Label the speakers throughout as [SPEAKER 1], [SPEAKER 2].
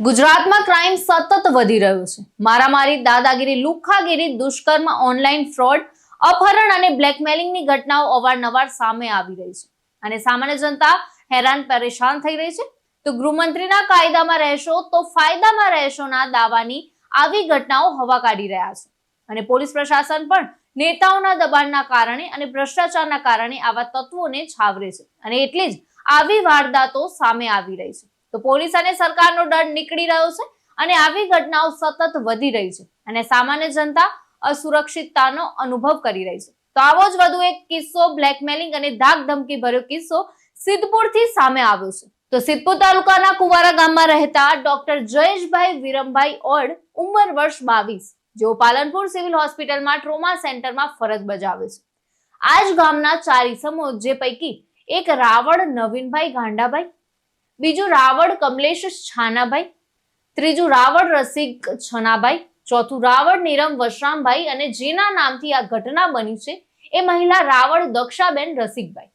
[SPEAKER 1] ગુજરાતમાં ક્રાઇમ સતત વધી રહ્યો છે. મારામારી, દાદાગીરી લુખ્ખાગીરી દુષ્કર્મ ઓનલાઈન ફ્રોડ અપહરણ અને બ્લેકમેલિંગની ઘટનાઓ અવારનવાર સામે આવી રહી છે. અને સામાન્ય જનતા હેરાન, પરેશાન થઈ રહી છે. તો ગૃહમંત્રીના કાયદામાં રહેશો તો ફાયદામાં રહેશોના દાવાની આવી ઘટનાઓ હવા કાઢી રહ્યા છે. અને પોલીસ પ્રશાસન પણ નેતાઓના દબાણના કારણે અને ભ્રષ્ટાચારના કારણે આવા તત્વોને છાવરે છે. અને એટલી જ આવી વારદાતો સામે આવી રહી છે. તો પોલીસ અને સરકારનો ડર નીકળી રહ્યો છે અને આવી ઘટનાઓ સતત વધી રહી છે અને સામાન્ય જનતા અસુરક્ષિતતાનો અનુભવ કરી રહી છે. તો આવો જ વધુ એક કિસ્સો બ્લેકમેલિંગ અને ધાક ધમકી ભર્યો કિસ્સો સિદ્ધપુરથી સામે આવ્યો છે. તો સિદ્ધપુર તાલુકાના કુવારા ગામમાં રહેતા ડોક્ટર જયેશભાઈ વિરમભાઈ ઓડ ઉંમર વર્ષ બાવીસ, જેઓ પાલનપુર સિવિલ હોસ્પિટલમાં ટ્રોમા સેન્ટરમાં ફરજ બજાવે છે. આ જ ગામના ચાર ઇસમો જે પૈકી એક રાવળ, નવીનભાઈ ગાંડાભાઈ બીજું રાવળ કમલેશ છાનાભાઈ, ત્રીજું રાવળ રસિક છનાભાઈ, ચોથું રાવળ નીરમ વશરામભાઈ અને જેના નામથી આ ઘટના બની છે એ મહિલા રાવળ દક્ષાબેન રસિકભાઈ.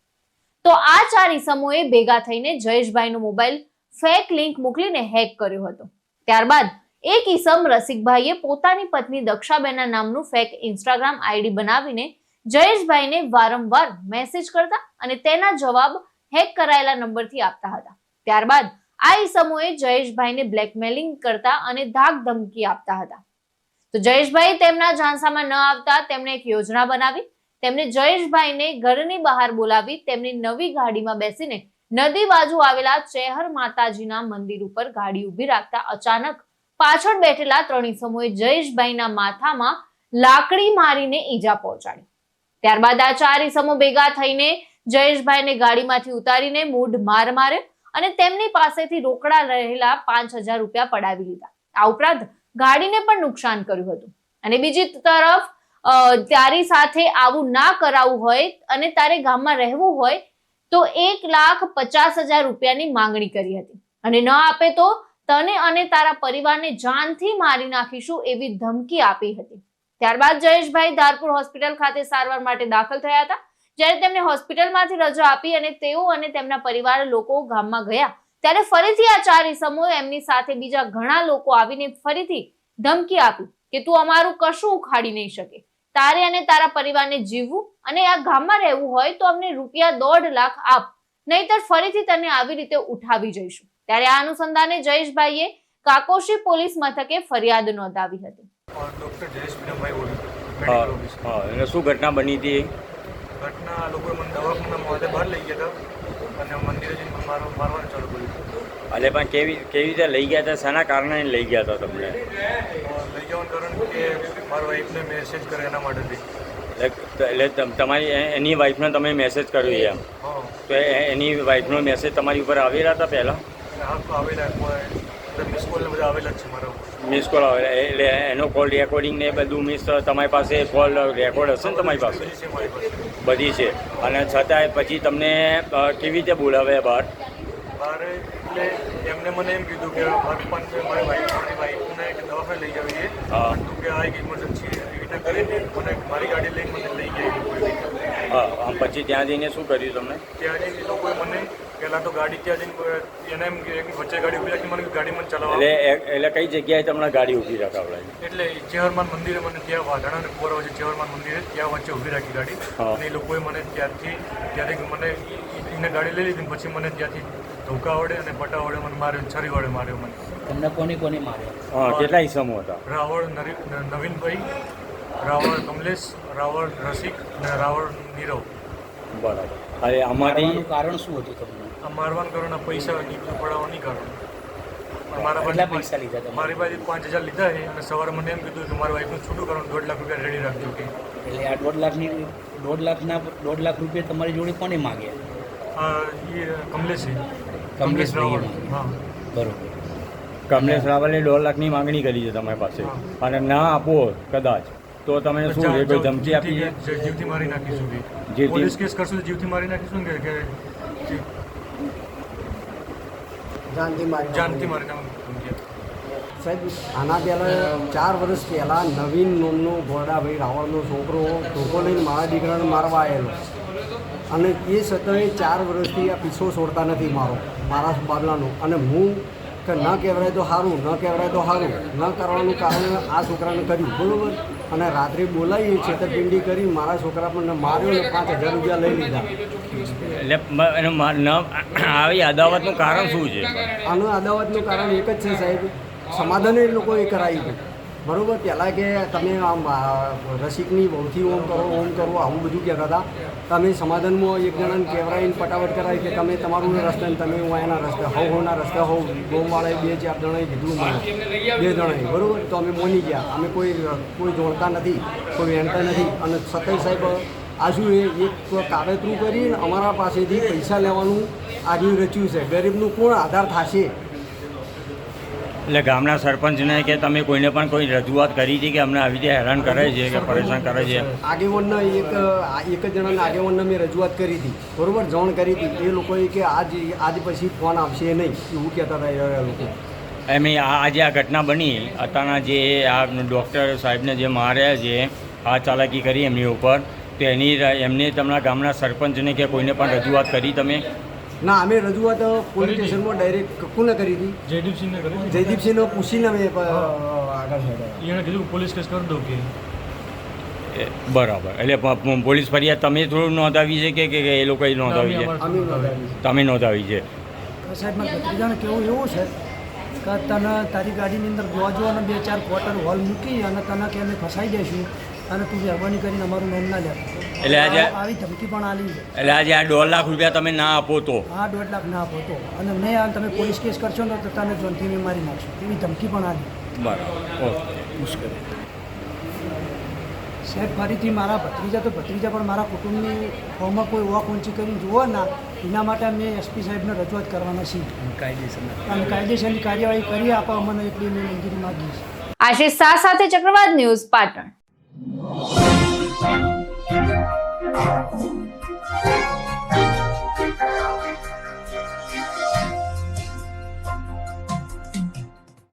[SPEAKER 1] તો આ ચાર ઈસમોએ ભેગા થઈને જયેશભાઈનો મોબાઈલ ફેક લિંક મોકલીને હેક કર્યો હતો. ત્યારબાદ એક ઈસમ રસિકભાઈએ પોતાની પત્ની દક્ષાબેનના નામનું ફેક ઇન્સ્ટાગ્રામ આઈડી બનાવીને જયેશભાઈને વારંવાર મેસેજ કરતા અને તેના જવાબ હેક કરાયેલા નંબરથી આપતા હતા. ત્યારબાદ આ ઈસમોએ જયેશભાઈને બ્લેકમેલિંગ કરતા અને ધાક ધમકી આપતા હતા. તો જયેશભાઈ તેમના ઝાંસામાં ન આવતા તેમણે એક યોજના બનાવી તેમણે જયેશભાઈને ઘરની બહાર બોલાવી, તેમની નવી ગાડીમાં બેસીને નદી બાજુ આવેલા ચેહર માતાજીના મંદિર ઉપર ગાડી ઊભી રાખતા અચાનક પાછળ બેઠેલા ત્રણ ઈસમોએ જયેશભાઈના માથામાં લાકડી મારીને ઈજા પહોંચાડી. ત્યારબાદ આ ચાર ઈસમો ભેગા થઈને જયેશભાઈને ગાડીમાંથી ઉતારીને મૂઢ માર માર્યો અને તેમની પાસેથી રોકડા રહેલા પાંચ હજાર રૂપિયા પડાવી લીધા. આ ઉપરાંત ગાડીને પણ નુકસાન કર્યું હતું. અને બીજી તરફ તારી સાથે આવું ના કરાવવું હોય અને તારે ગામમાં રહેવું હોય, તો એક લાખ પચાસ હજાર રૂપિયાની માંગણી કરી હતી. અને ન આપે તો તને અને તારા પરિવારને જાનથી મારી નાખીશું એવી ધમકી આપી હતી. ત્યારબાદ જયેશભાઈ ધારપુર હોસ્પિટલ ખાતે સારવાર માટે દાખલ થયા હતા. જ્યારે તેમને હોસ્પિટલમાંથી રજા આપી અને તેઓ અને તેમના પરિવાર લોકો ગામમાં ગયા ત્યારે ફરીથી આ ચાર ઈસમો એમની સાથે બીજા ઘણા લોકો આવીને ફરીથી ધમકી આપી કે તું અમારું કશું ઉખાડી નહીં શકે. તારે અને તારા પરિવારને જીવવું અને આ ગામમાં રહેવું હોય તો અમને રૂપિયા દોઢ લાખ આપ નહીતર ફરીથી તને આવી રીતે ઉઠાવી જઈશું. ત્યારે આ અનુસંધાને જયેશભાઈએ કાકોશી પોલીસ મથકે ફરિયાદ નોંધાવી હતી.
[SPEAKER 2] ડૉક્ટર જયેશ બોલું
[SPEAKER 3] હા શું ઘટના બની હતી?
[SPEAKER 2] ઘટના આ લોકોએ મને દવાખાના મોઢે બહાર લઈ ગયા હતા અને મંદિરે જઈને મારો મારવાનું ચાલુ કર્યું.
[SPEAKER 3] એટલે પણ કેવી કેવી રીતે લઈ ગયા હતા? શાના કારણે લઈ ગયા હતા તમને?
[SPEAKER 2] લઈ જવાનું કારણ કે મારા વાઈફને મેસેજ કરે એના માટેથી.
[SPEAKER 3] એટલે તમારી એની વાઈફને તમે મેસેજ કર્યો એમ? તો એની વાઈફનો મેસેજ તમારી ઉપર આવેલા હતા પહેલાં?
[SPEAKER 2] આવેલા મિસ કોલ બધા આવેલા છે મારા
[SPEAKER 3] મિસ કોલ આવેલા એટલે એનો કોલ રેકોર્ડિંગ ને બધું મિસ તમારી પાસે કોલ રેકોર્ડ હશે ને તમારી પાસે?
[SPEAKER 2] બધી છે
[SPEAKER 3] અને છતાંય પછી તમને કેવી રીતે બોલાવે બહાર?
[SPEAKER 2] બહાર એટલે એમને મને એમ કીધું કે મારી પાસે મારી વાઈફ મારી વાઈફને દવાખાને લઈ જવી છે.
[SPEAKER 3] હા.
[SPEAKER 2] તું કે આ એક ઇમરજન્સી એવી રીતે કરીને મને મારી ગાડી લઈને મને લઈ ગયા.
[SPEAKER 3] હા આમ પછી ત્યાં જઈને શું કર્યું તમને?
[SPEAKER 2] ત્યાં જઈને લોકોએ મને પહેલાં તો ગાડી ત્યાં જઈને એને એમ કે વચ્ચે ગાડી ઊભી રાખી મને ગાડી મને ચલાવવા
[SPEAKER 3] એટલે એટલે કઈ જગ્યાએ તમને ગાડી ઊભી રખાવડાવી
[SPEAKER 2] એટલે ચેહરમાન મંદિરે મને ત્યાં વાઢાણા અને કુવારા વચ્ચે ચેહરમાન મંદિરે ત્યાં વચ્ચે ઊભી રાખી ગાડી. અને એ લોકોએ મને ત્યારથી ત્યાંથી મને એને ગાડી લઈ લીધી પછી મને ત્યાંથી ધોકા વડે અને પટા વડે મને માર્યો છરી વડે માર્યો મને.
[SPEAKER 4] તમને કોની કોની માર્યો?
[SPEAKER 3] હા કેટલા ઈસમો હતા?
[SPEAKER 2] રાવળ નરી- નવીનભાઈ રાવળ કમલેશ રાવળ રસિક અને રાવળ નીરવ.
[SPEAKER 3] બરાબર. અરે અમારી
[SPEAKER 4] મારવાનું કારણ શું હતું તમને?
[SPEAKER 2] આ કારણ કરવાના પૈસા પડાવવા નહીં કારણ. મારા
[SPEAKER 4] કેટલા
[SPEAKER 2] પાસે
[SPEAKER 4] પૈસા લીધા તમે?
[SPEAKER 2] મારી પાસે પાંચ હજાર લીધા છે અને સવારે મને એમ કીધું કે મારા વાઈફનું છૂટું કરવાનું દોઢ લાખ રૂપિયા રેડી રાખજો કે.
[SPEAKER 4] એટલે આ દોઢ લાખની દોઢ લાખના દોઢ લાખ રૂપિયા તમારી જોડે કોને માગ્યા?
[SPEAKER 2] એ કમલેશ છે
[SPEAKER 4] કમલેશ
[SPEAKER 2] રાવળ હા.
[SPEAKER 4] બરોબર.
[SPEAKER 3] કમલેશ રાવલે દોઢ લાખની માંગણી કરી છે તમારી પાસે. અને ના આપો કદાચ. તો તમે શું છે કોઈ ધમકી આપી છે?
[SPEAKER 2] જીવથી મારી નાખીશું
[SPEAKER 3] જીવથી-
[SPEAKER 2] પોલીસ કેસ કરશું જીવથી મારી નાખીશું કે કે
[SPEAKER 5] જાનથી મારી
[SPEAKER 2] જાનથી મારી નાખીશું
[SPEAKER 5] સાહેબ આના પહેલાં ચાર વર્ષ પહેલાં નવીન નોમનો ગોરડાભાઈ રાવળનો છોકરો ધોકો લઈને મારા દીકરાને મારવા આવેલો. અને એ છતાંય ચાર વર્ષથી આ પીછો છોડતા નથી મારો મારા બાબલાનો. અને હું કે ન કહેવાય તો સારું ન કહેવાય તો સારું. ન કરવાનું કારણ આ છોકરાને કર્યું. બરોબર? અને રાત્રે બોલાવી છેતરપિંડી કરી મારા છોકરા પણ માર્યો ને પાંચ હજાર રૂપિયા લઈ લીધા.
[SPEAKER 3] એટલે મા- ન આવી અદાવતનું કારણ શું છે?
[SPEAKER 5] આનું અદાવતનું કારણ એક જ છે સાહેબ. સમાધાન એ લોકોએ કરાવ્યું. હતું બરોબર, પહેલાં કે તમે આમ રસિકની બહુથી ઓમ કરો ઓમ કરો, આવું બધું કહેતા હતા. તમે સમાધાનમાં એક જણાને કહેવરાઈને પટાવટ કરાવી કે તમે તમારું રસ્તે તમે હું એના રસ્તે, હવ હોના રસ્તે, હોવ ગોમવાળાએ બે ચાર જણાએ કીધું મને. બે જણાએ, બરાબર? તો અમે મોની ગયા. અમે કોઈ કોઈ જોડતા નથી, કોઈ વહેણતા નથી. અને સતય સાહેબ, આજુ એ એક કાવેતરું કરીને અમારા પાસેથી પૈસા લેવાનું આજુ રચ્યું છે. ગરીબનું કોણ આધાર થશે?
[SPEAKER 3] એટલે ગામના સરપંચને કે તમે કોઈને પણ કોઈ રજૂઆત કરી હતી કે અમને આવી રીતે હેરાન કરે છે કે પરેશાન કરે છે?
[SPEAKER 5] આગેવાનના એક એક જ જણાના આગેવાનને મેં રજૂઆત કરી હતી. બરોબર? જાણ કરી હતી. એ લોકોએ કે આજ આજ પછી ફોન આવશે નહીં એવું કહેતા હતા એ લોકો.
[SPEAKER 3] એમ આ આજે આ ઘટના બની. અત્યારના જે આ ડૉક્ટર સાહેબને જે માર્યા છે આ ચાલાકી કરી એમની ઉપર તો એની એમને તમારા ગામના સરપંચને કે કોઈને પણ રજૂઆત કરી તમે?
[SPEAKER 5] ના અમે રજૂઆત પોલીસ સ્ટેશનમાં ડાયરેક્ટ કોને કરી હતી.
[SPEAKER 2] જયદીપસિંહને કરી
[SPEAKER 5] જયદીપસિંહને પૂછીને અમે આગળ
[SPEAKER 2] એણે કીધું પોલીસ કેસ કરી દો કે.
[SPEAKER 3] એ બરાબર. એટલે પોલીસ ફરિયાદ તમે થોડું નોંધાવી છે કે કે એ લોકોએ નોંધાવી છે. તમે નોંધાવી છે?
[SPEAKER 6] સાહેબ મારા કેવું એવું છે કે તને તારી ગાડીની અંદર જોવા જોવાના બે ચાર ક્વાર્ટર હોલ મૂકી અને તને કે અમે ફસાઈ જઈશું. અને તું મહેરબાની કરીને અમારું નામ ના લે.
[SPEAKER 3] એટલે આજે
[SPEAKER 6] આવી ધમકી પણ આલી. છે
[SPEAKER 3] એટલે આજે આ દોઢ લાખ રૂપિયા તમે ના આપો તો.
[SPEAKER 6] આ દોઢ લાખ ના આપો તો. અને નહીં આ તમે પોલીસ કેસ કરશો ને તો તને જોનથી મેં મારી નાખશો. એવી ધમકી પણ આલી.
[SPEAKER 3] બરાબર. ઓકે.
[SPEAKER 6] સાહેબ ફરીથી મારા ભત્રીજા તો ભત્રીજા પણ મારા કુટુંબની ફોર્મમાં કોઈ વોક ઊંચી કરીને જુઓ ના એના માટે અમે એસપી સાહેબને રજૂઆત કરવાના છીએ.
[SPEAKER 4] કાયદેસર
[SPEAKER 6] અને કાયદેસરની કાર્યવાહી કરી આપવા મને એટલી મેં મંજૂરી માગી છે
[SPEAKER 1] આશિષ શાહ સાથે ચક્રવાત ન્યૂઝ પાટણ. Thank you.